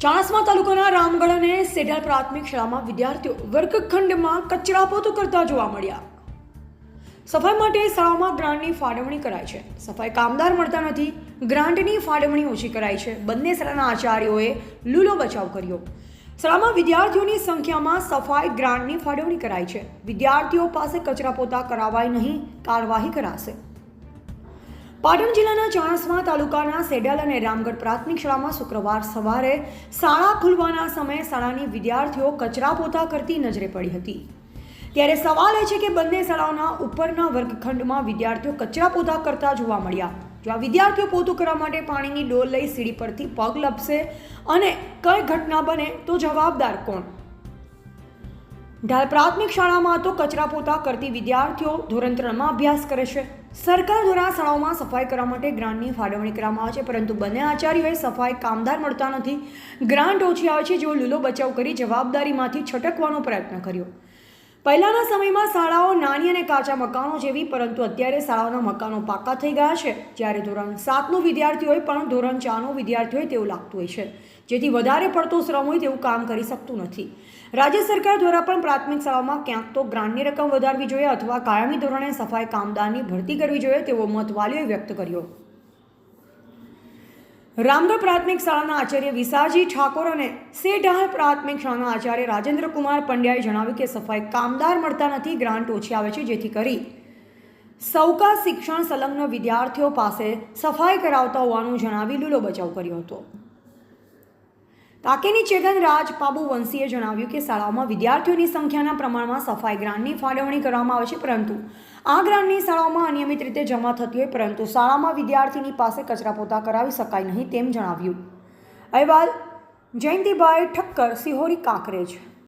ચાણસ્મા તાલુકાના રામગઢ અને પ્રાથમિક શાળામાં વિદ્યાર્થીઓ વર્ગખંડમાં કચરાપોતું કરતા જોવા મળ્યા. સફાઈ માટે શાળામાં ગ્રાન્ટની ફાળવણી કરાય છે. સફાઈ કામદાર મળતા નથી, ગ્રાન્ટની ફાળવણી ઓછી કરાઈ છે. બંને શાળાના આચાર્યોએ લૂલો બચાવ કર્યો. શાળામાં વિદ્યાર્થીઓની સંખ્યામાં સફાઈ ગ્રાન્ટની ફાળવણી કરાઈ છે. વિદ્યાર્થીઓ પાસે કચરાપોતા કરાવાય નહીં, કાર્યવાહી કરાશે. પાટણ જિલ્લાના ચાણસ્મા તાલુકાના સેડલ અને રામગઢ પ્રાથમિક શાળામાં શુક્રવાર સવારે શાળા ખુલવાના સમયે શાળાની વિદ્યાર્થીઓ કચરા પોતા કરતી નજરે પડી હતી. ત્યારે સવાલ એ છે કે બંને શાળાઓના ઉપરના વર્ગખંડમાં વિદ્યાર્થીઓ કચરા પોતા કરતા જોવા મળ્યા. જો આ વિદ્યાર્થીઓ પોતું કરવા માટે પાણીની ડોલ લઈ સીડી પરથી પગ લપશે અને કઈ ઘટના બને તો જવાબદાર કોણ? ઢાલ પ્રાથમિક શાળામાં તો કચરા પોતા કરતી વિદ્યાર્થીઓ ધોરણ ત્રણમાં અભ્યાસ કરે છે. સરકાર દ્વારા શાળાઓમાં સફાઈ કરવા માટે ગ્રાન્ટની ફાળવણી કરવામાં આવે છે, પરંતુ બંને આચાર્યોએ સફાઈ કામદાર મળતા નથી. ગ્રાન્ટ ઓછી આવે છે, જેઓ લૂલો બચાવ કરી જવાબદારીમાંથી છટકવાનો પ્રયત્ન કર્યો. પહેલાંના સમયમાં શાળાઓ નાની અને કાચા મકાનો જેવી, પરંતુ અત્યારે શાળાઓના મકાનો પાકા થઈ ગયા છે. જ્યારે ધોરણ સાતનો હોય, પણ ધોરણ ચારનો હોય તેવું લાગતું હોય છે. જેથી વધારે પડતો શ્રમ હોય તેવું કામ કરી શકતું નથી. રાજ્ય સરકાર દ્વારા પણ પ્રાથમિક શાળાઓમાં ક્યાંક તો ગ્રાન્ટની રકમ વધારવી જોઈએ, અથવા કાયમી ધોરણે સફાઈ કામદારની ભરતી કરવી જોઈએ, તેવો મત વાલીઓએ વ્યક્ત કર્યો. રામગઢ પ્રાથમિક શાળાના આચાર્ય વિસાજી ઠાકોર અને સેઢાળ પ્રાથમિક શાળાના આચાર્ય રાજેન્દ્ર કુમાર પંડ્યાએ જણાવ્યું કે સફાઈ કામદાર મળતા નથી, ગ્રાન્ટ ઓછી આવે છે, જેથી કરી સૌકા શિક્ષણ સંલગ્ન વિદ્યાર્થીઓ પાસે સફાઈ કરાવતા હોવાનું જણાવી લૂલો બચાવ કર્યો હતો. તાકેની ચેતન રાજ પાબુ વંશીએ જણાવ્યું કે શાળાઓમાં વિદ્યાર્થીઓની સંખ્યાના પ્રમાણમાં સફાઈ ગ્રાન્ટની ફાળવણી કરવામાં આવે છે, પરંતુ આ ગ્રાન્ટની શાળાઓમાં અનિયમિત રીતે જમા થતી હોય, પરંતુ શાળામાં વિદ્યાર્થીની પાસે કચરા પોતા કરાવી શકાય નહીં તેમ જણાવ્યું. અહેવાલ, જયંતિભાઈ ઠક્કર, સિહોરી કાંકરેજ.